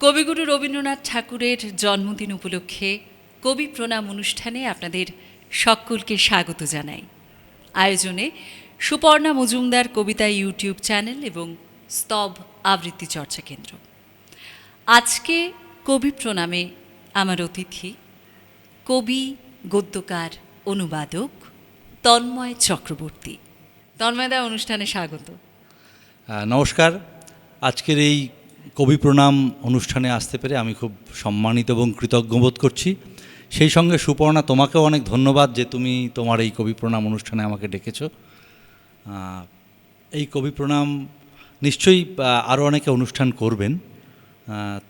কবিগুরু রবীন্দ্রনাথ ঠাকুরের জন্মদিন উপলক্ষে কবি প্রণাম অনুষ্ঠানে আপনাদের সকলকে স্বাগত জানাই। আয়োজনে সুপর্ণা মজুমদার কবিতা ইউটিউব চ্যানেল এবং স্তব আবৃত্তি চর্চা কেন্দ্র। আজকে কবি প্রণামে আমার অতিথি, কবি, গদ্যকার, অনুবাদক তন্ময় চক্রবর্তী। তন্ময়দা অনুষ্ঠানে স্বাগত। নমস্কার। আজকের এই কবি প্রণাম অনুষ্ঠানে আসতে পেরে আমি খুব সম্মানিত এবং কৃতজ্ঞ বোধ করছি। সেই সঙ্গে সুপর্ণা তোমাকেও অনেক ধন্যবাদ যে তুমি তোমার এই কবি প্রণাম অনুষ্ঠানে আমাকে ডেকেছ। এই কবি প্রণাম নিশ্চয়ই আরও অনেকে অনুষ্ঠান করবেন।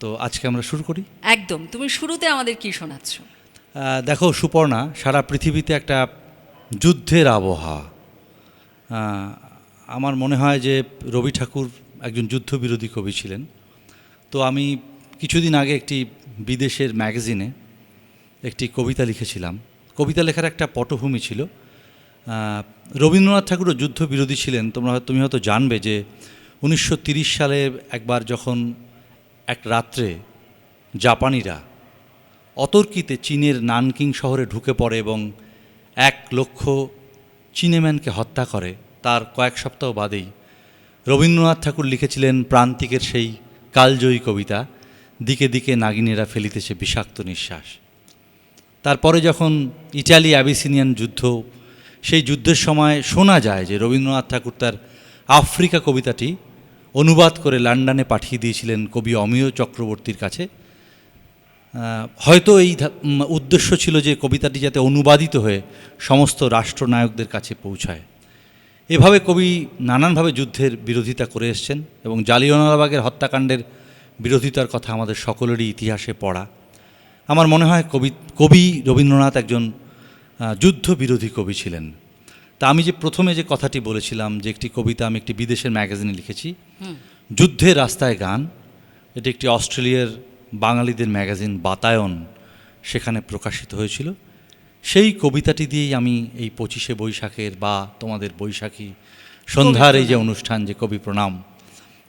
তো আজকে আমরা শুরু করি। একদম তুমি শুরুতে আমাদের কি শোনাচ্ছ? দেখো সুপর্ণা সারা পৃথিবীতে একটা যুদ্ধের আবহাওয়া। আমার মনে হয় যে রবি ঠাকুর একজন যুদ্ধবিরোধী কবি ছিলেন। তো আমি কিছুদিন আগে একটি বিদেশের ম্যাগাজিনে একটি কবিতা লিখেছিলাম। কবিতা লেখার একটা পটভূমি ছিল। রবীন্দ্রনাথ ঠাকুরও যুদ্ধবিরোধী ছিলেন। তোমরা তুমি হয়তো জানবে যে উনিশশো সালে একবার যখন এক রাত্রে জাপানিরা অতর্কিতে চীনের নানকিং শহরে ঢুকে পড়ে এবং এক লক্ষ চিনেম্যানকে হত্যা করে, তার কয়েক সপ্তাহ বাদেই রবীন্দ্রনাথ ঠাকুর লিখেছিলেন প্রান্তিকের সেই কালজয়ী কবিতা, দিকে দিকে নাগিনীরা ফেলিতেছে বিষাক্ত নিঃশ্বাস। তারপরে যখন ইটালি অ্যাবিসিনিয়ান যুদ্ধ, সেই যুদ্ধের সময় শোনা যায় যে রবীন্দ্রনাথ ঠাকুর তার আফ্রিকা কবিতাটি অনুবাদ করে লন্ডনে পাঠিয়ে দিয়েছিলেন কবি অমিয় চক্রবর্তীর কাছে। হয়তো এই উদ্দেশ্য ছিল যে কবিতাটি যাতে অনুবাদিত হয়ে সমস্ত রাষ্ট্রনায়কদের কাছে পৌঁছায়। এভাবে কবি নানানভাবে যুদ্ধের বিরোধিতা করে এসছেন এবং জালিয়ানওয়ালাবাগের হত্যাকাণ্ডের বিরোধিতার কথা আমাদের সকলেরই ইতিহাসে পড়া। আমার মনে হয় কবি কবি রবীন্দ্রনাথ একজন যুদ্ধ বিরোধী কবি ছিলেন। তা আমি যে প্রথমে যে কথাটি বলেছিলাম যে একটি কবিতা আমি একটি বিদেশের ম্যাগাজিনে লিখেছি যুদ্ধের রাস্তায় গান এটি একটি অস্ট্রেলিয়ার বাঙালিদের ম্যাগাজিন বাতায়ন সেখানে প্রকাশিত হয়েছিল। সেই কবিতাটি দিয়েই আমি এই পঁচিশে বৈশাখের বা তোমাদের বৈশাখী সন্ধ্যার এই যে অনুষ্ঠান যে কবি প্রণাম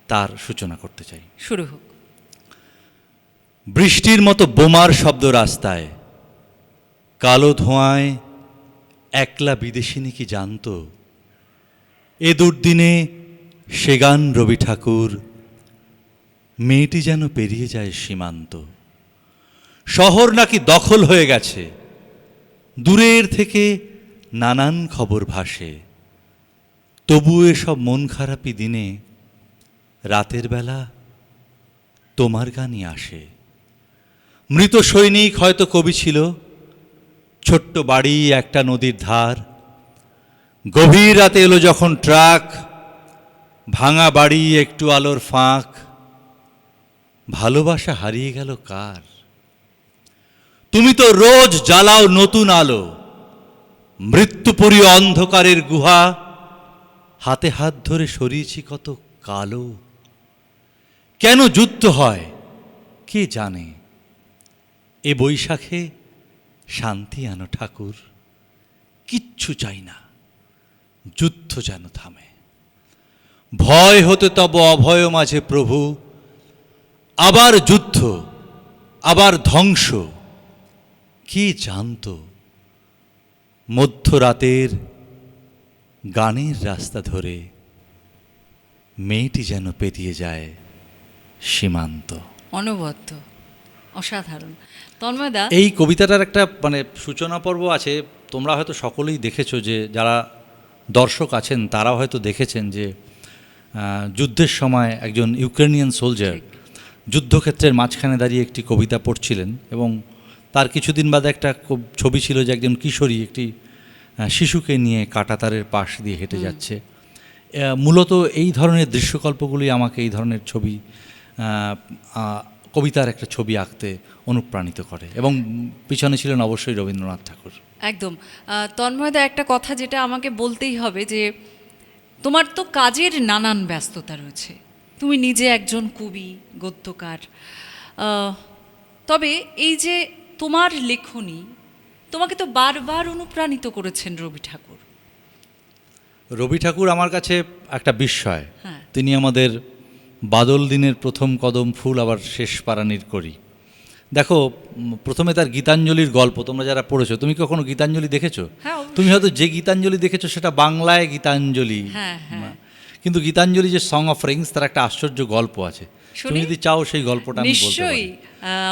তার সূচনা করতে চাই। শুরু হোক। বৃষ্টির মতো বোমার শব্দ রাস্তায় কালো ধোঁয়ায় একলা বিদেশিনী কি জানতো? এ দুর্দিনে সে গান রবি ঠাকুর মেয়েটি যেন পেরিয়ে যায় সীমান্ত। শহর নাকি দখল হয়ে গেছে দূরের থেকে নানান খবর ভাসে। তবু এসব মন খারাপি দিনে, রাতের বেলা তোমার গানই আসে। মৃত সৈনিক হয়তো কবি ছিল, ছোট্ট বাড়ি একটা নদীর ধার। গভীর রাতে এলো যখন ট্রাক, ভাঙা বাড়ি একটু আলোর ফাঁক। ভালোবাসা হারিয়ে গেল কার? তুমি তো রোজ জ্বালাও নতুন আলো। মৃত্যুপুরী অন্ধকারের গুহা। হাতে হাত ধরে সরিয়েছি কত কালো। কেন যুদ্ধ হয়, কে জানে? এ বৈশাখে শান্তি আনো ঠাকুর। কিচ্ছু চাই না, যুদ্ধ যেন থামে। ভয় হতে তব অভয় মাঝে প্রভু। আবার যুদ্ধ, আবার ধ্বংস। কে জানত? মধ্যরাতের গানের রাস্তা ধরে মেয়েটি যেন পেরিয়ে যায় সীমান্ত। অনবদ্য অসাধারণ। তন্ময়দা? এই কবিতাটার একটা মানে সূচনা পর্ব আছে। তোমরা হয়তো সকলেই দেখেছ যে যারা দর্শক আছেন তারাও হয়তো দেখেছেন যে যুদ্ধের সময় একজন ইউক্রেনিয়ান সোলজার যুদ্ধক্ষেত্রের মাঝখানে দাঁড়িয়ে একটি কবিতা পড়ছিলেন এবং তার কিছুদিন বাদে একটা কব- ছবি ছিল যে একজন কিশোরী একটি শিশুকে নিয়ে কাটাতারের পাশ দিয়ে হেঁটে যাচ্ছে। মূলত এই ধরনের দৃশ্যকল্পগুলি আমাকে এই ধরনের ছবি কবিতার একটা ছবি আঁকতে অনুপ্রাণিত করে এবং পিছনে ছিলেন অবশ্যই রবীন্দ্রনাথ ঠাকুর। একদম। তন্ময়দা একটা কথা যেটা আমাকে বলতেই হবে যে তোমার তো কাজের নানান ব্যস্ততা রয়েছে। তুমি নিজে একজন কবি গদ্যকার। তবে এই যে তোমার লেখনী তোমাকে তো বারবার অনুপ্রাণিত করেছেন রবি ঠাকুর। রবি ঠাকুর আমার কাছে একটা বিস্ময়। হ্যাঁ। তিনি আমাদের বাদল দিনের প্রথম কদম ফুল আবার শেষ পারানির করি। দেখো প্রথমে তার গীতাঞ্জলির গল্প তোমরা যারা পড়েছো তুমি কখনো গীতাঞ্জলি দেখেছ? হ্যাঁ, তুমি হয়তো যে গীতাঞ্জলি দেখেছ সেটা বাংলায় গীতাঞ্জলি। হ্যাঁ। কিন্তু গীতাঞ্জলি যে সং অফ রিংস তার একটা আশ্চর্য গল্প আছে। তুমি যদি চাও সেই গল্পটা নিশ্চয়ই।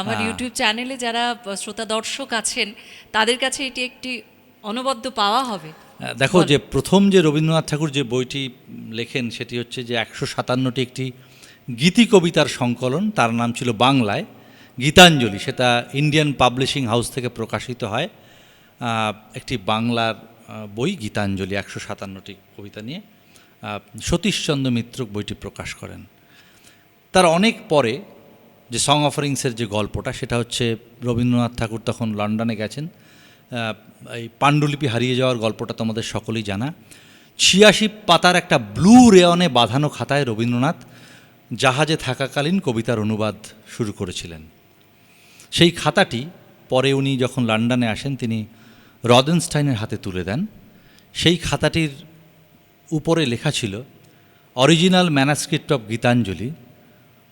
আমার। ইউটিউব চ্যানেলে যারা শ্রোতা দর্শক আছেন তাদের কাছে এটি একটি অনবদ্য পাওয়া হবে। দেখো যে প্রথম যে রবীন্দ্রনাথ ঠাকুর যে বইটি লেখেন সেটি হচ্ছে যে একশো সাতান্নটি একটি গীতি কবিতার সংকলন তার নাম ছিল বাংলায় গীতাঞ্জলি। সেটা ইন্ডিয়ান পাবলিশিং হাউস থেকে প্রকাশিত হয়। একটি বাংলার বই গীতাঞ্জলি একশো সাতান্নটি কবিতা নিয়ে। সতীশচন্দ্র মিত্র বইটি প্রকাশ করেন। তার অনেক পরে যে সং অফারিংসের যে গল্পটা, সেটা হচ্ছে রবীন্দ্রনাথ ঠাকুর তখন লন্ডনে গেছেন। এই পাণ্ডুলিপি হারিয়ে যাওয়ার গল্পটা তোমাদের সকলেই জানা। ছিয়াশি পাতার একটা ব্লু রেয়নে বাঁধানো খাতায় রবীন্দ্রনাথ জাহাজে থাকাকালীন কবিতার অনুবাদ শুরু করেছিলেন। সেই খাতাটি পরে উনি যখন লন্ডনে আসেন, তিনি রদেনস্টাইনের হাতে তুলে দেন। সেই খাতাটির উপরে লেখা ছিল original manuscript of Gitanjali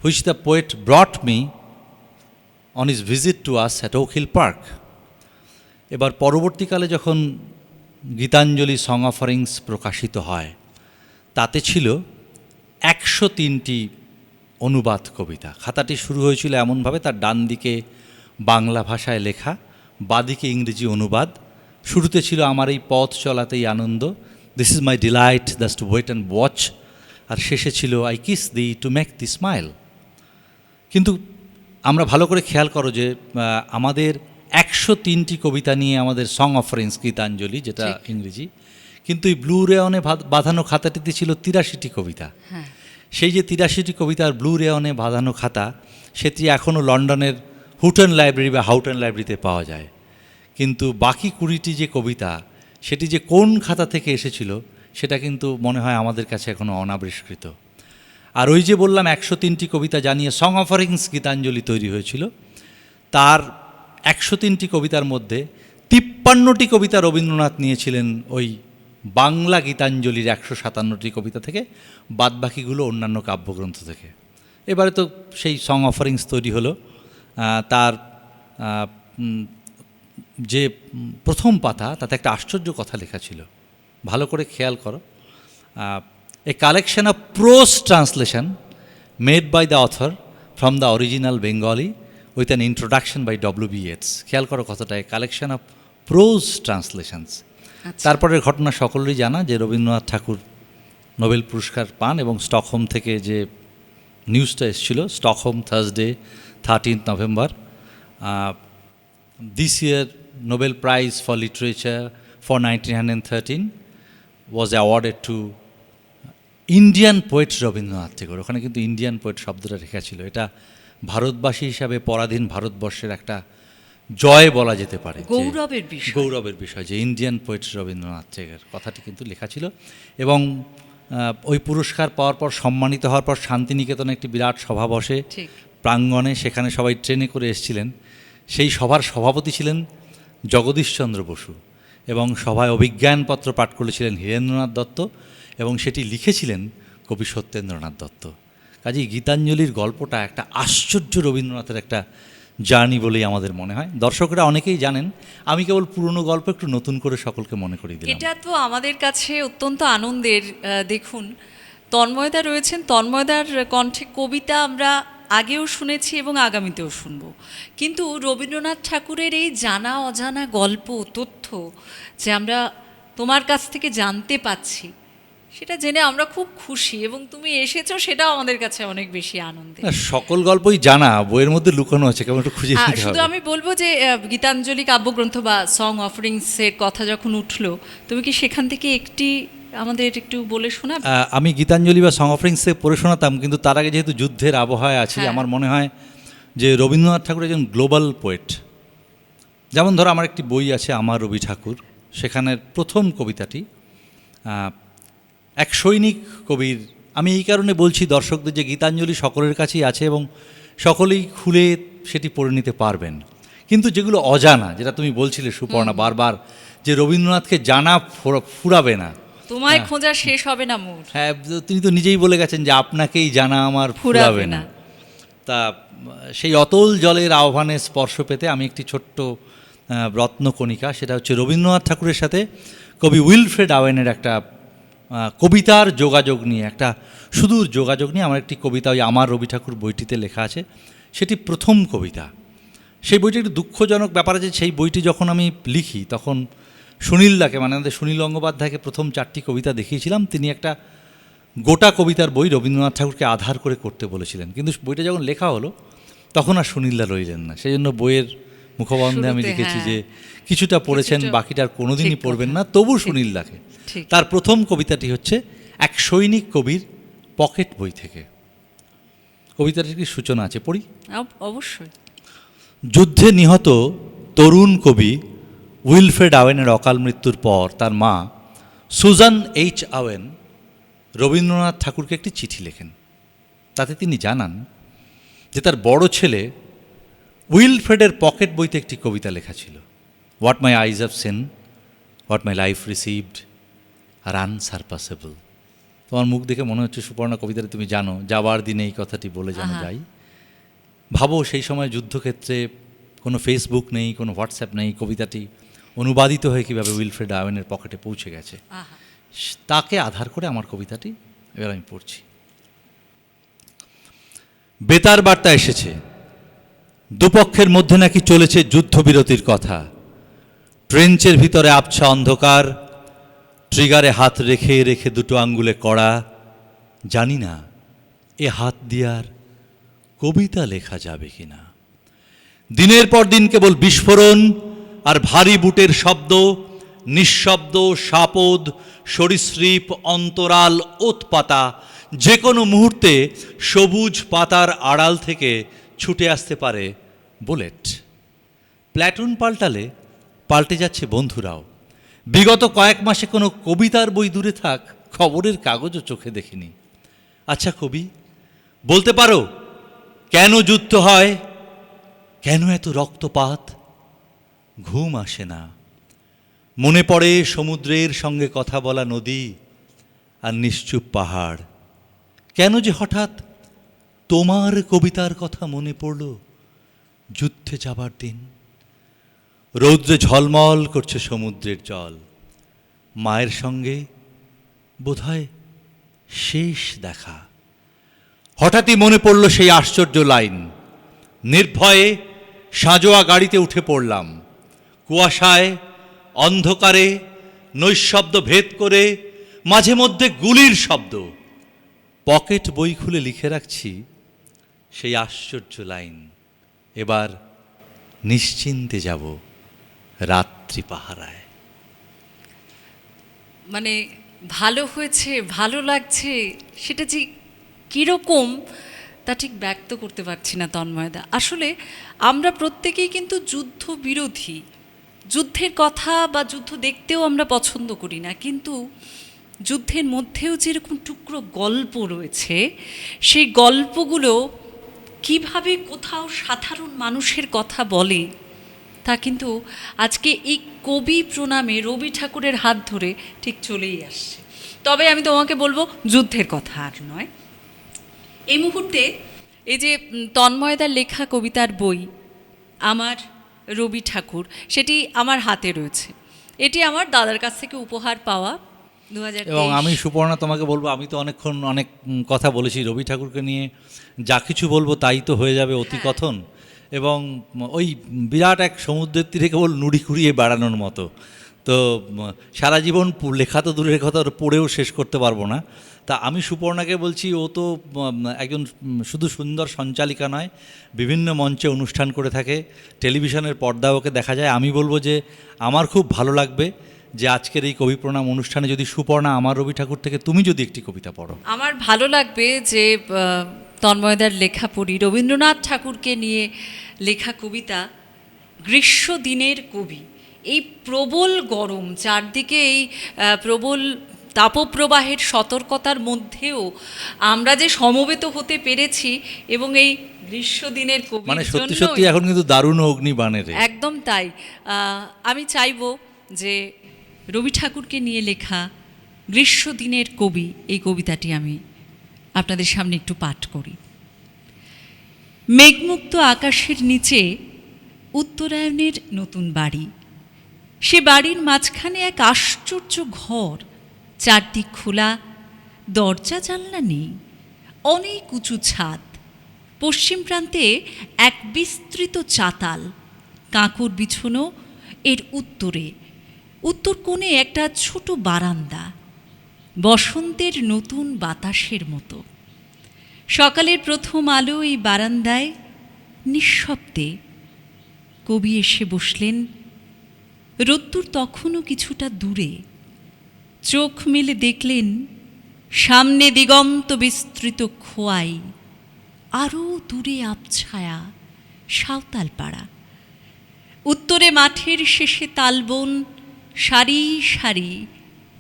which the poet brought me on his visit to us at Oak Hill Park এবার পরবর্তীকালে যখন গীতাঞ্জলি সং অফারিংস প্রকাশিত হয়, তাতে ছিল একশো তিনটি অনুবাদ কবিতা। খাতাটি শুরু হয়েছিল এমনভাবে, তার ডান দিকে বাংলা ভাষায় লেখা বাদিকে ইংরেজি অনুবাদ। শুরুতে ছিল, আমার এই পথ চলাতেই আনন্দ this is my delight thus to wait and watch আর শেষে ছিল I kiss thee to make thee smile কিন্তু আমরা ভালো করে খেয়াল করো যে আমাদের একশো তিনটি কবিতা নিয়ে আমাদের সং অফারেন্স গীতাঞ্জলি যেটা ইংরেজি কিন্তু এই ব্লু রেয়নে বাঁধানো খাতাটিতে ছিল তিরাশিটি কবিতা। হ্যাঁ। সেই যে তিরাশিটি কবিতার ব্লু রেয়নে বাঁধানো খাতা সেটি এখনও লন্ডনের হুটন লাইব্রেরি বা হাউটন লাইব্রেরিতে পাওয়া যায়। কিন্তু বাকি কুড়িটি যে কবিতা সেটি যে কোন খাতা থেকে এসেছিল, সেটা কিন্তু মনে হয় আমাদের কাছে এখনও অনাবিষ্কৃত। আর ওই যে বললাম, একশো তিনটি কবিতা জানিয়ে সং অফারিংস গীতাঞ্জলি তৈরি হয়েছিল। তার একশো তিনটি কবিতার মধ্যে তিপ্পান্নটি কবিতা রবীন্দ্রনাথ নিয়েছিলেন ওই বাংলা গীতাঞ্জলির একশো সাতান্নটি কবিতা থেকে, বাদবাকিগুলো অন্যান্য কাব্যগ্রন্থ থেকে। এবারে তো সেই সং অফারিংস তৈরি হলো। তার যে প্রথম পাতা তাতে একটা আশ্চর্য কথা লেখা ছিল। ভালো করে খেয়াল করো। A collection of prose translation made by the author from the original Bengali with an introduction by W B Yeats. খেয়াল করো কথাটা a collection of prose translations. আচ্ছা। তারপরের ঘটনা সকলেরই জানা যে রবীন্দ্রনাথ ঠাকুর নোবেল পুরস্কার পান এবং স্টকহোম থেকে যে নিউজটা এসেছিল Stockholm Thursday thirteenth November this year Nobel prize for literature for nineteen hundred thirteen was awarded to Indian poet Rabindranath Thakur ওখানে কিন্তু ইন্ডিয়ান পোয়েট শব্দটা রেখা ছিল। এটা ভারতবাসী হিসাবে পরাধীন ভারতবর্ষের একটা জয় বলা যেতে পারে গৌরবের বিষয়। গৌরবের বিষয় যে ইন্ডিয়ান পোয়েট রবীন্দ্রনাথ টেগোর কথাটি কিন্তু লেখা ছিল এবং ওই পুরস্কার পাওয়ার পর সম্মানিত হওয়ার পর শান্তিনিকেতনে একটি বিরাট সভা বসে। প্রাঙ্গণে সেখানে সবাই ট্রেনে করে এসেছিলেন। সেই সভার সভাপতি ছিলেন জগদীশচন্দ্র বসু এবং সভায় অভিজ্ঞানপত্র পাঠ করেছিলেন হীরেন্দ্রনাথ দত্ত এবং সেটি লিখেছিলেন কবি সত্যেন্দ্রনাথ দত্ত। কাজেই গীতাঞ্জলির গল্পটা একটা আশ্চর্য রবীন্দ্রনাথের একটা জার্নি বলেই আমাদের মনে হয়। দর্শকরা অনেকেই জানেন, আমি কেবল পুরনো গল্প একটু নতুন করে সকলকে মনে করিয়ে দিলাম। এটা তো আমাদের কাছে অত্যন্ত আনন্দের দেখুন। তন্ময়দা রয়েছেন, তন্ময়দার কণ্ঠে কবিতা আমরা আগেও শুনেছি এবং আগামীতেও শুনব। কিন্তু রবীন্দ্রনাথ ঠাকুরের এই জানা অজানা গল্প তথ্য যে আমরা তোমার কাছ থেকে জানতে পাচ্ছি সেটা জেনে আমরা খুব খুশি এবং তুমি এসেছ সেটাও আমাদের কাছে অনেক বেশি আনন্দের। সকল গল্পই জানা বইয়ের মধ্যে লুকানো আছে কেমন একটু খুঁজে শুধু আমি বলব যে গীতাঞ্জলি কাব্যগ্রন্থ বা সং অফারিংসের কথা যখন উঠল তুমি কি সেখান থেকে একটি আমাদের একটু বলে শোনা আমি গীতাঞ্জলি বা সং অফারিংসে পড়ে শোনাতাম কিন্তু তার আগে যেহেতু যুদ্ধের আবহাওয়ায় আছি হ্যাঁ। আমার মনে হয় যে রবীন্দ্রনাথ ঠাকুর একজন গ্লোবাল পোয়েট যেমন ধরো আমার একটি বই আছে আমার রবি ঠাকুর। সেখানের প্রথম কবিতাটি এক সৈনিক কবির আমি এই কারণে বলছি দর্শকদের যে গীতাঞ্জলি সকলের কাছেই আছে এবং সকলেই খুলে সেটি পড়ে নিতে পারবেন। কিন্তু যেগুলো অজানা যেটা তুমি বলছিলে সুপর্ণা বারবার যে রবীন্দ্রনাথকে জানা ফুরা- ফুরাবে না। তোমায় খোঁজা শেষ হবে না মোর হ্যাঁ তিনি তো নিজেই বলে গেছেন যে আপনাকেই জানা আমার ফুরাবে। না। তা সেই অতল জলের আহ্বানে স্পর্শ পেতে আমি একটি ছোট্ট রত্নকণিকা সেটা হচ্ছে রবীন্দ্রনাথ ঠাকুরের সাথে কবি উইলফ্রেড আওয়েনের একটা কবিতার যোগাযোগ নিয়ে একটা সুদূর যোগাযোগ নিয়ে আমার একটি কবিতা ওই আমার রবি ঠাকুর বইটিতে লেখা আছে। সেটি প্রথম কবিতা। সেই বইটি একটু দুঃখজনক ব্যাপার আছে সেই বইটি যখন আমি লিখি তখন সুনীলদাকে মানে আমাদের সুনীল গঙ্গোপাধ্যায়কে প্রথম চারটি কবিতা দেখিয়েছিলাম। তিনি একটা গোটা কবিতার বই রবীন্দ্রনাথ ঠাকুরকে আধার করে করতে বলেছিলেন। কিন্তু বইটা যখন লেখা হলো তখন আর সুনীলদা রইলেন না। সেই জন্য বইয়ের মুখবন্ধে আমি লিখেছি হ্যাঁ। যে কিছুটা পড়েছেন বাকিটা আর কোনোদিনই পড়বেন না। তবু ঠিক। সুনীলদাকে তার প্রথম কবিতাটি হচ্ছে এক সৈনিক কবির পকেট বই থেকে। কবিতাটির কি সূচনা আছে? পড়ি? অবশ্যই। যুদ্ধে নিহত তরুণ কবি উইলফ্রেড আওয়েনের অকাল মৃত্যুর পর তার মা সুজান এইচ আওয়েন রবীন্দ্রনাথ ঠাকুরকে একটি চিঠি লেখেন। তাতে তিনি জানান যে তার বড় ছেলে উইলফ্রেডের পকেট বইতে একটি কবিতা লেখা ছিল। What my eyes have seen what my life received are unsurpassable. তোমার মুখ দেখে মনে হচ্ছে সুপর্ণা কবিতাটা তুমি জানো যাবার দিনে এই কথাটি বলে জানা যাই। ভাবো সেই সময় যুদ্ধক্ষেত্রে কোনো ফেসবুক নেই কোনো হোয়াটসঅ্যাপ নেই কবিতাটি অনুবাদিত হয়ে কীভাবে উইলফ্রেড আওয়েনের পকেটে পৌঁছে গেছে। তাকে আধার করে আমার কবিতাটি এবার আমি পড়ছি। বেতার বার্তা এসেছে দুপক্ষের মধ্যে নাকি চলেছে যুদ্ধবিরতির কথা। ট্রেঞ্চের ভিতরে আবছা অন্ধকার ট্রিগারে হাত রেখে রেখে দুটো আঙ্গুলে কড়া। জানি না এ হাত দিয়ার কবিতা লেখা যাবে কিনা। দিনের পর দিন কেবল বিস্ফোরণ আর ভারী বুটের শব্দ, নিঃশব্দ, সাপদ, সরীসৃপ, অন্তরাল ওতপাতা যে কোনো মুহূর্তে সবুজ পাতার আড়াল থেকে ছুটে আসতে পারে বুলেট। প্ল্যাটুন পাল্টালে পাল্টে যাচ্ছে বন্ধুরাও। বিগত কয়েক মাসে কোনো কবিতার বই দূরে থাক, খবরের কাগজও চোখে দেখিনি। আচ্ছা কবি, বলতে পারো, কেন যুদ্ধ হয়? কেন এত রক্তপাত? ঘুম আসে না। মনে পড়ে সমুদ্রের সঙ্গে কথা বলা নদী আর নিশ্চুপ পাহাড়। কেন যে হঠাৎ তোমার কবিতার কথা মনে পড়ল যুদ্ধে যাবার দিন। রৌদ্রে ঝলমল করছে সমুদ্রের জল। মায়ের সঙ্গে বোধহয় শেষ দেখা। হঠাৎই মনে পড়ল সেই আশ্চর্য লাইন। নির্ভয়ে সাঁজোয়া গাড়িতে উঠে পড়লাম। কুয়াশায়, অন্ধকারে, নৈশব্দ ভেদ করে, মাঝে মধ্যে গুলির শব্দ। পকেট বই খুলে লিখে রাখছি সেই আশ্চর্য লাইন। এবার নিশ্চিন্তে যাব রাত্রি পাহারায়। মানে ভালো হয়েছে, ভালো লাগছে, সেটা যে কীরকম, তা ঠিক ব্যক্ত করতে পারছি না তন্ময়দা। আসলে আমরা প্রত্যেকেই কিন্তু যুদ্ধ বিরোধী যুদ্ধের কথা বা যুদ্ধ দেখতেও আমরা পছন্দ করি না, কিন্তু যুদ্ধের মধ্যেও যেরকম টুকরো গল্প রয়েছে, সেই গল্পগুলো কীভাবে কোথাও সাধারণ মানুষের কথা বলে, তা কিন্তু আজকে এই কবি প্রণামে রবি ঠাকুরের হাত ধরে ঠিক চলেই আসছে। তবে আমি তোমাকে বলব, যুদ্ধের কথা আর নয়। এই মুহূর্তে এই যে তন্ময়দার লেখা কবিতার বই, আমার রবি ঠাকুর সেটি আমার হাতে রয়েছে। এটি আমার দাদার কাছ থেকে উপহার পাওয়া দু হাজার এবং আমি সুপর্ণা তোমাকে বলব আমি তো অনেকক্ষণ অনেক কথা বলেছি রবি ঠাকুরকে নিয়ে। যা কিছু বলব তাই তো হয়ে যাবে অতি কথন। এবং ওই বিরাট এক সমুদ্রের তীরে কেবল নুড়ি খুঁড়িয়ে বেড়ানোর মতো। তো সারা জীবন লেখা তো দূরের কথা পড়েও শেষ করতে পারব না। তা আমি সুপর্ণাকে বলছি, ও তো একজন শুধু সুন্দর সঞ্চালিকা নয়, বিভিন্ন মঞ্চে অনুষ্ঠান করে থাকে, টেলিভিশনের পর্দা ওকে দেখা যায়। আমি বলব যে, আমার খুব ভালো লাগবে যে আজকের এই কবি প্রণাম অনুষ্ঠানে যদি সুপর্ণা আমার রবি ঠাকুর থেকে তুমি যদি একটি কবিতা পড়ো। আমার ভালো লাগবে যে তন্ময়দার লেখা পড়ি, রবীন্দ্রনাথ ঠাকুরকে নিয়ে লেখা কবিতা, গ্রীষ্ম দিনের কবি। এই প্রবল গরম, চারদিকে এই প্রবল তাপপ্রবাহের সতর্কতার মধ্যেও আমরা যে সমবেত হতে পেরেছি এবং এই গ্রীষ্ম দিনের কবি মানে সত্যি সত্যি এখন কিন্তু দারুণ অগ্নিবাণের একদম তাই। আমি চাইব যে রবি ঠাকুরকে নিয়ে লেখা গ্রীষ্মদিনের কবি এই কবিতাটি আমি আপনাদের সামনে একটু পাঠ করি। মেঘমুক্ত আকাশের নিচে উত্তরায়ণের নতুন বাড়ি। সে বাড়ির মাঝখানে এক আশ্চর্য ঘর চারদিক খোলা দরজা জানলা নেই, অনেক উঁচু ছাদ। পশ্চিম প্রান্তে এক বিস্তৃত চাতাল, কাঁকর বিছনো এর উত্তরে। উত্তর কোণে একটা ছোট বারান্দা, বসন্তের নতুন বাতাসের মতো। সকালের প্রথম আলো এই বারান্দায় নিঃশব্দে। কবি এসে বসলেন, রোদ্দুর তখনও কিছুটা দূরে। চোখ মেলে দেখলেন, সামনে দিগন্ত বিস্তৃত খোয়াই আরও দূরে আবছায়া সাঁওতাল পাড়া উত্তরে মাঠের শেষে তালবন, সারি সারি,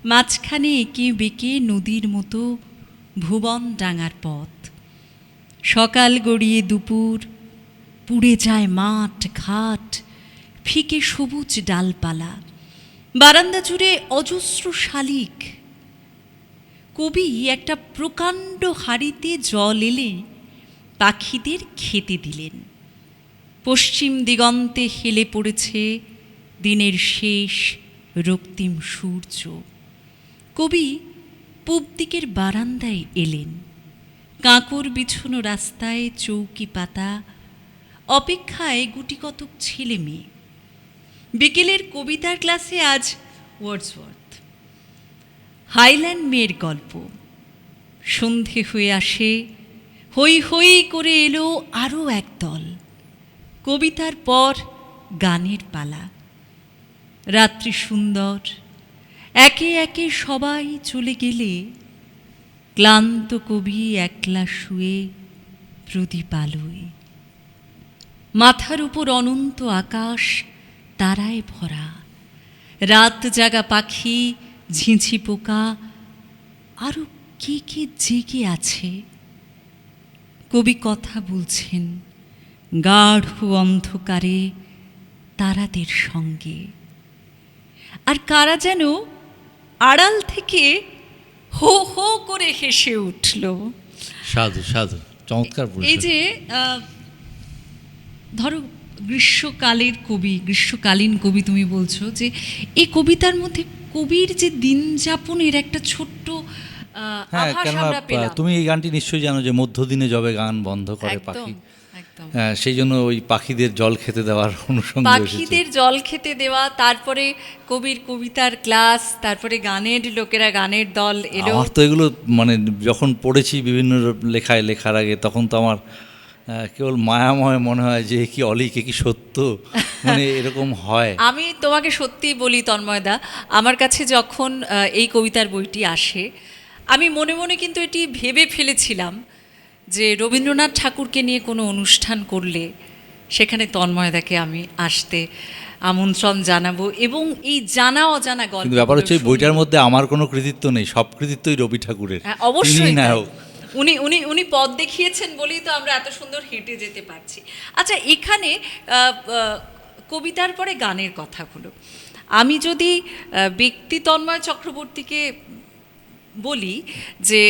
মাঝখানে এঁকে বেঁকে নদীর মতো ভুবন ডাঙার পথ। সকাল গড়িয়ে দুপুর, পুড়ে যায় মাঠ ঘাট, ফিকে সবুজ ডালপালা। বারান্দা জুড়ে অজস্র শালিক। কবি একটা প্রকাণ্ড হাড়িতে জল এলে পাখিদের খেতে দিলেন। পশ্চিম দিগন্তে হেলে পড়েছে দিনের শেষ রক্তিম সূর্য। কবি পূব দিকের বারান্দায় এলেন। কাঁকর বিছানো রাস্তায় চৌকি পাতা, অপেক্ষায় গুটিকতক ছেলে মেয়ে বিকেলের কবিতার ক্লাসে আজ ওয়ার্ডসওয়ার্থ হাইল্যান্ড মেয়ের গল্প। সন্ধে হয়ে আসে হই হই করে এলো আরও এক দল। কবিতার পর গানের পালা। রাত্রি সুন্দর, একে একে সবাই চলে গেলে, ক্লান্ত কবি একলা শুয়ে প্রদীপ আলোয়। মাথার উপর অনন্ত আকাশ তারায় ভরা। রাত জাগা পাখি ঝিঁঝি পোকা আরও কে কে জেগে আছে? কবি কথা বলছেন গাঢ় অন্ধকারে তারাদের সঙ্গে। আর কারা যেন আড়াল থেকে হো হো করে হেসে উঠল। সাধু সাধু চমৎকার এই যে ধরো গ্রীষ্মকালের কবি গ্রীষ্মকালীন কবি তুমি বলছো যে এই কবিতার মধ্যে কবির যে দিন যাপনের একটা ছোট্ট হ্যাঁ কেননা তুমি এই গানটি নিশ্চয়ই জানো যে মধ্যদিনে যবে গান বন্ধ করে পাখি। হ্যাঁ সেই জন্য ওই পাখিদের জল খেতে দেওয়ার অনুসঙ্গে এসেছে। পাখিদের জল খেতে দেওয়া তারপরে কবির কবিতার ক্লাস তারপরে গানের লোকেরা গানের দল এলো। আমার তো এগুলো মানে যখন পড়েছি বিভিন্ন লেখায় লেখার আগে তখন তো আমার কেবল মায়াময় মনে হয় যে কি অলিক কি সত্য? মানে এরকম হয়। আমি তোমাকে সত্যিই বলি তন্ময়দা আমার কাছে যখন এই কবিতার বইটি আসে আমি মনে মনে কিন্তু এটি ভেবে ফেলেছিলাম যে রবীন্দ্রনাথ ঠাকুরকে নিয়ে কোনো অনুষ্ঠান করলে সেখানে তন্ময়দাকে আমি আসতে আমন্ত্রণ জানাব এবং এই জানা অজানা গল্প ব্যাপার হচ্ছে বইটার মধ্যে আমার কোনো কৃতিত্ব নেই সব কৃতিত্বই রবি ঠাকুরের। হ্যাঁ, অবশ্যই নায়ক। উনি উনি উনি পথ দেখিয়েছেন বলেই তো আমরা এত সুন্দর হেঁটে যেতে পারছি। আচ্ছা এখানে কবিতার পরে গানের কথাগুলো। আমি যদি ব্যক্তি তন্ময় চক্রবর্তীকে বলি যে,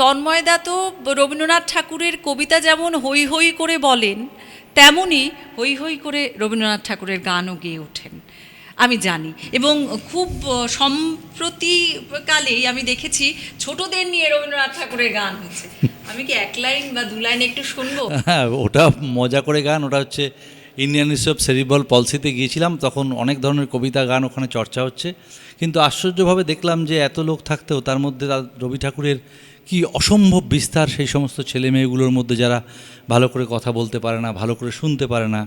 তন্ময়দা তো রবীন্দ্রনাথ ঠাকুরের কবিতা যেমন হই হই করে বলেন তেমনই হই হই করে রবীন্দ্রনাথ ঠাকুরের গানও গেয়ে ওঠেন। আমি জানি। এবং খুব সম্প্রতিকালেই আমি দেখেছি ছোটদের নিয়ে রবীন্দ্রনাথ ঠাকুরের গান হচ্ছে। আমি কি এক লাইন বা দু লাইন একটু শুনব? হ্যাঁ ওটা মজা করে গান, ওটা হচ্ছে ইন্ডিয়ান ইনস্টিটিউট সেরিবল পলসিতে গিয়েছিলাম, তখন অনেক ধরনের কবিতা গান ওখানে চর্চা হচ্ছে। কিন্তু আশ্চর্যভাবে দেখলাম যে এত লোক থাকতেও তার মধ্যে রবি ঠাকুরের কি অসম্ভব বিস্তার, সেই সমস্ত ছেলে মেয়েগুলোর মধ্যে যারা ভালো করে কথা বলতে পারে না, ভালো করে শুনতে পারে না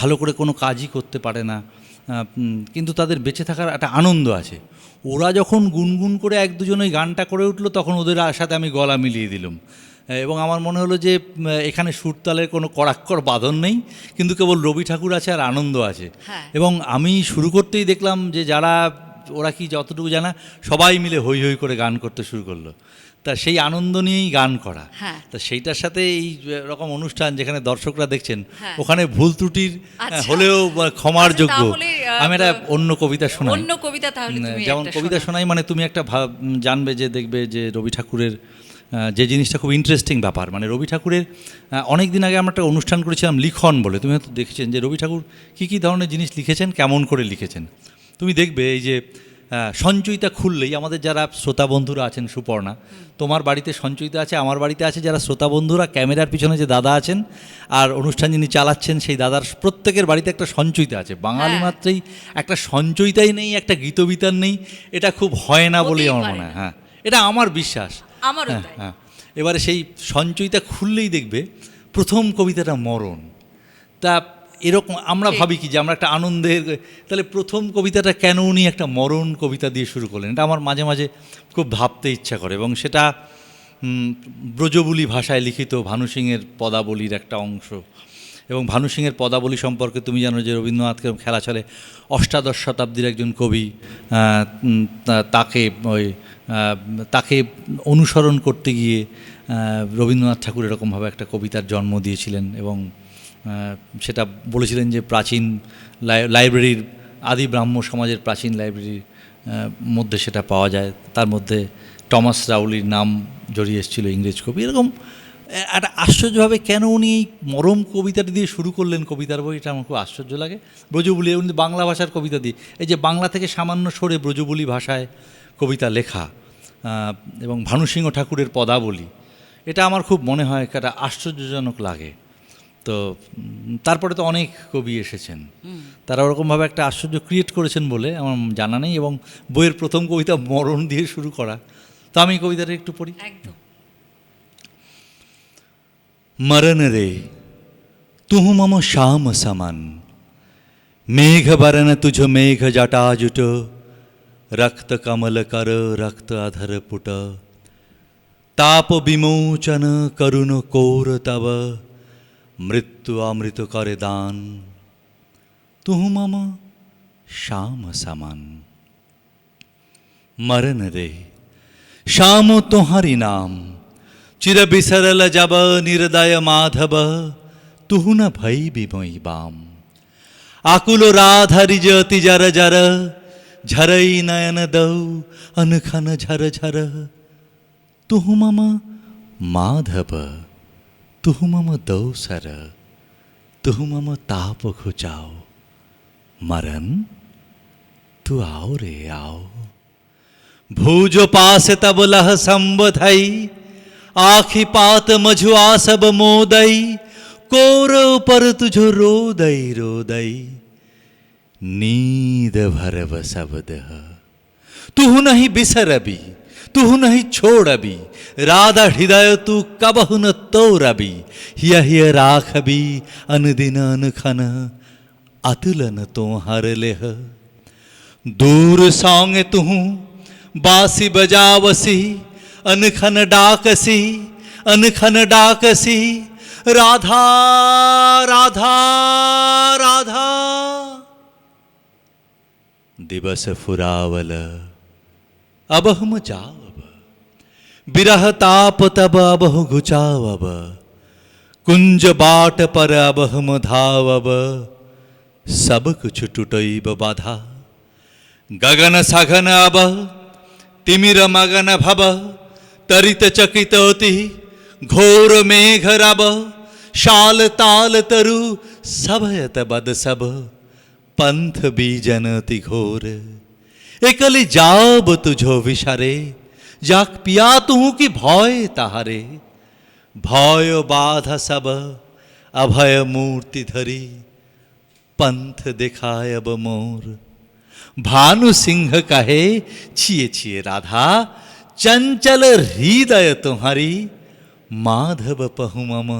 ভালো করে কোনো কাজই করতে পারে না। কিন্তু তাদের বেঁচে থাকার একটা আনন্দ আছে ওরা যখন গুনগুন করে এক দুজন ওই গানটা করে উঠল তখন ওদের সাথে আমি গলা মিলিয়ে দিলাম এবং আমার মনে হলো যে এখানে সুরতালের কোনো কড়াক্কর বাঁধন নেই কিন্তু কেবল রবি ঠাকুর আছে আর আনন্দ আছে হ্যাঁ। এবং আমি শুরু করতেই দেখলাম যে যারা ওরা কি যতটুকু জানা সবাই মিলে হই হই করে গান করতে শুরু করল তা সেই আনন্দ নিয়েই গান করা হ্যাঁ। তা সেইটার সাথে এই রকম অনুষ্ঠান যেখানে দর্শকরা দেখছেন হ্যাঁ। ওখানে ভুল ত্রুটির আচ্ছা। হলেও ক্ষমার আচ্ছা, যোগ্য আমি একটা অন্য কবিতা শোনাই। অন্য কবিতা তাহলে তুমি যেমন কবিতা শোনাই মানে তুমি একটা ভাব জানবে যে দেখবে যে রবি ঠাকুরের যে জিনিসটা খুব ইন্টারেস্টিং ব্যাপার। মানে রবি ঠাকুরের অনেক দিন আগে আমরা একটা অনুষ্ঠান করেছিলাম লিখন বলে। তুমি হয়তো দেখেছেন যে রবি ঠাকুর কী কী ধরনের জিনিস লিখেছেন কেমন করে লিখেছেন। তুমি দেখবে এই যে সঞ্চয়িতা খুললেই আমাদের যারা শ্রোতা বন্ধুরা আছেন সুপর্ণা তোমার বাড়িতে সঞ্চয়িতা আছে আমার বাড়িতে আছে যারা শ্রোতা বন্ধুরা ক্যামেরার পিছনে যে দাদা আছেন আর অনুষ্ঠান যিনি চালাচ্ছেন সেই দাদার প্রত্যেকের বাড়িতে একটা সঞ্চয়িতা আছে। বাঙালি হ্যাঁ। মাত্রেই একটা সঞ্চয়িতাই নেই একটা গীতবিতার নেই এটা খুব হয় না বলেই আমার মনে হয়। হ্যাঁ এটা আমার বিশ্বাস। আমারও হ্যাঁ হ্যাঁ। এবারে সেই সঞ্চয়িতা খুললেই দেখবে প্রথম কবিতাটা মরণ। তা এরকম আমরা ভাবি কি যে আমরা একটা আনন্দের তাহলে প্রথম কবিতাটা কেন উনি একটা মরণ কবিতা দিয়ে শুরু করলেন? এটা আমার মাঝে মাঝে খুব ভাবতে ইচ্ছা করে এবং সেটা ব্রজবুলি ভাষায় লিখিত ভানু সিংয়ের পদাবলীর একটা অংশ। এবং ভানু সিংয়ের পদাবলী সম্পর্কে তুমি জানো যে রবীন্দ্রনাথকে খেলা চলে। অষ্টাদশ শতাব্দীর একজন কবি তাকে ওই তাকে অনুসরণ করতে গিয়ে রবীন্দ্রনাথ ঠাকুর এরকমভাবে একটা কবিতার জন্ম দিয়েছিলেন এবং সেটা বলেছিলেন যে প্রাচীন লাই- লাইব্রেরির, আদি ব্রাহ্ম সমাজের প্রাচীন লাইব্রেরির মধ্যে সেটা পাওয়া যায়। তার মধ্যে টমাস রাউলির নাম জড়িয়ে এসেছিল ইংরেজ কবি। এরকম একটা আশ্চর্যভাবে কেন উনি এই মরম কবিতাটি দিয়ে শুরু করলেন কবিতার বই? এটা আমার খুব আশ্চর্য লাগে। ব্রজবুলি, উনি বাংলা ভাষার কবিতা দিয়ে, এই যে বাংলা থেকে সামান্য সরে ব্রজবুলি ভাষায় কবিতা লেখা এবং ভানুসিংহ ঠাকুরের পদাবলী, এটা আমার খুব মনে হয় একটা আশ্চর্যজনক লাগে। তো তারপরে তো অনেক কবি এসেছেন। তারা ওরকমভাবে একটা আশ্চর্য ক্রিয়েট করেছেন বলে আমার জানা নেই এবং বইয়ের প্রথম কবিতা মরণ দিয়ে শুরু করা। তো আমি কবিতাটা একটু পড়ি। মরণ রে তুহ মম শ্যাম সমান। মেঘ বরণ তুঝ মেঘ জটাজুট রক্ত কমল কর রক্ত আধর পুট। তাপ বিমোচন করুণ কৌর তব। মৃত্যু আমৃত করে দান তুহু মম শ্যাম সামান। মরণ রে শ্যাম তোহারি নাম। চির বিসরল যাব নির্দয় মাধব। তুহু না ভাই বিময়ী বাম। আকুল রাধারি জতি জর জর। ঝরই নয়ন দৌ অনখন ঝর ঝর। তুহু মম মাধব। तुहु मम दौ सर तुहु मम ताप घुचाओ मरन, तू आओ रे आओ। भूज पास तब लह संबधई, आखि पात मझुआ सब मोदई, कोर पर तुझो रोदई रोदई। नींद भरव शब्द तुहु नहीं बिसरबी। तुहु नहीं छोड़बी राधा हृदय तू कबहु न तोरबी हिय हिय राखबी अनदिन अनखन, अतुलन तो हर लेह। दूर सौंग तुहूँ, बासी बजावसी, अनखन डाकसी अनखन डाकसी। राधा राधा राधा। दिवस फुरावल, अब हम जावब बिरह ताप तब अब घुचावब कुंज बाट पर अब हम धावब सब कुछ टूटैब बाधा गगन सघन अब तिमिर मगन भव तरित चकित अति घोर मेघ रब शाल ताल तरु सभयत बद सब पंथ बीजन अति घोर एकली जाब तुझो विषारे जाक पिया तू की भय ताहारे भय बाध सब, अभय मूर्ति धरी। पंथ देखाय अब मोर। भानु सिंह कहे, छिए छिए राधा, चंचल हृदय तुम्हारी। माधव पहु मम,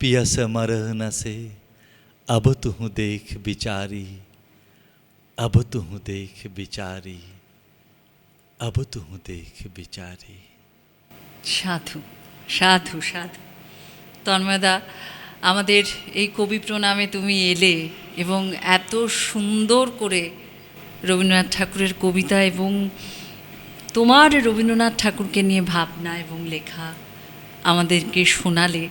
पियस मर न से अब तुह देख बिचारी, अब तुह देख बिचारी। अब तुहु देख बिचारी সাধু সাধু সাধু তন্ময়দা আমাদের এই কবি প্রণামে তুমি এলে এবং এত সুন্দর করে রবীন্দ্রনাথ ঠাকুরের কবিতা এবং তোমার রবীন্দ্রনাথ ঠাকুরকে নিয়ে ভাবনা এবং লেখা আমাদেরকে শোনালে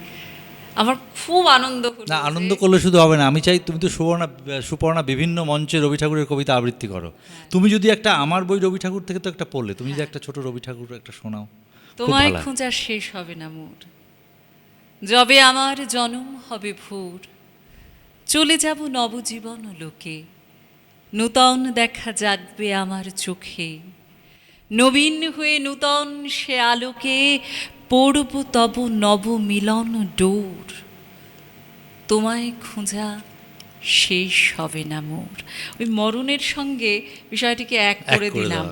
আমার খুব আনন্দ না আনন্দ করলে শুধু হবে না। আমি চাই তুমি তো সুবর্ণা সুপর্ণা বিভিন্ন মঞ্চে রবি ঠাকুরের কবিতা আবৃত্তি করো। তুমি যদি একটা আমার বই রবি ঠাকুর থেকে তো একটা পড়লে তুমি যদি একটা ছোট রবি ঠাকুর একটা শোনাও তোমায় হয়। খোঁজা শেষ হবে না মোর। যবে আমার জনম হবে ভোর চলে যাব নবজীবন লোকে। নূতন দেখা জাগবে আমার চোখে। নবীন হয়ে নূতন সে আলোকে পড়ব তব নব মিলন ডোর। তোমায় খোঁজা শেষ হবে না মোর। ওই মরণের সঙ্গে বিষয়টিকে এক করে দিলাম।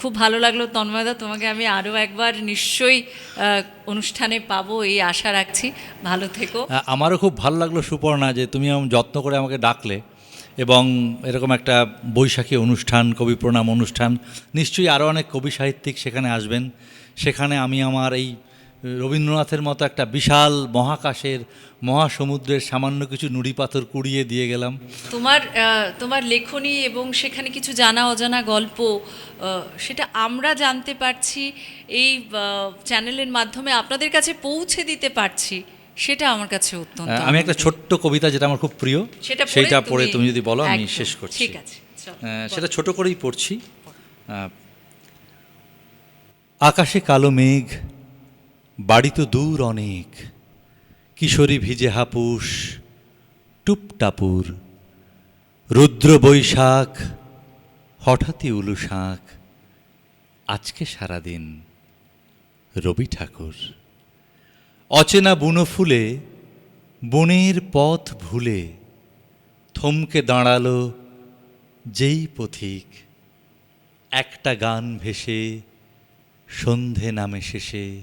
খুব ভালো লাগল তন্ময়দা তোমাকে আমি আরও একবার নিশ্চয়ই অনুষ্ঠানে পাবো এই আশা রাখছি। ভালো থেকো। আমারও খুব ভালো লাগল সুপর্ণা যে তুমি যত্ন করে আমাকে ডাকলে এবং এরকম একটা বৈশাখী অনুষ্ঠান কবি প্রণাম অনুষ্ঠান নিশ্চয়ই আরও অনেক কবি সাহিত্যিক সেখানে আসবেন। সেখানে আমি আমার এই রবীন্দ্রনাথের মতো একটা বিশাল মহাকাশের মহাসমুদ্রের সামান্য কিছু নুড়ি পাথর কুড়িয়ে দিয়ে গেলাম। তোমার তোমার লেখনী এবং সেখানে কিছু জানা অজানা গল্প সেটা আমরা জানতে পারছি এই চ্যানেলের মাধ্যমে আপনাদের কাছে পৌঁছে দিতে পারছি সেটা আমার কাছে অত্যন্ত আমি একটা ছোট্ট কবিতা যেটা আমার খুব প্রিয় সেটা পড়ে তুমি যদি বলো আমি শেষ করছি। ঠিক আছে। সেটা ছোট করেই পড়ছি। আকাশে কালো মেঘ, বাড়ি তো দূর অনেক। কিশোরী ভিজে হাপুস, টুপটাপুর। রুদ্র বৈশাখ, হঠাৎই উলু শাঁখ। আজকে সারাদিন রবি ঠাকুর। অচেনা বুনো ফুলে, বনের পথ ভুলে থমকে দাঁড়াল যেই পথিক। একটা গান ভেসে সন্ধে নামে শেষে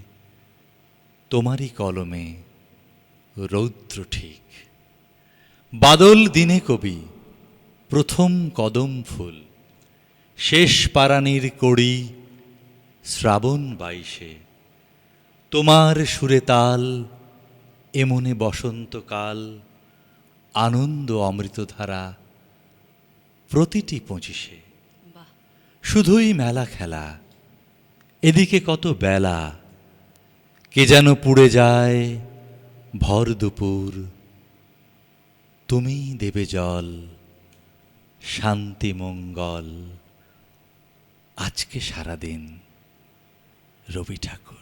তোমারই কলমে রৌদ্র ঠিক। বাদল দিনে কবি প্রথম কদম ফুল। শেষ পারানির কড়ি শ্রাবণ বাইশে। তোমার সুরে তাল এমনে বসন্তকাল আনন্দ অমৃতধারা প্রতিটি পঁচিশে। শুধুই মেলা খেলা এদিকে কত বেলা, কে যেন পুড়ে যায় ভর দুপুর। তুমি দেবে জল, শান্তি মঙ্গল। আজকে সারাদিন রবি ঠাকুর।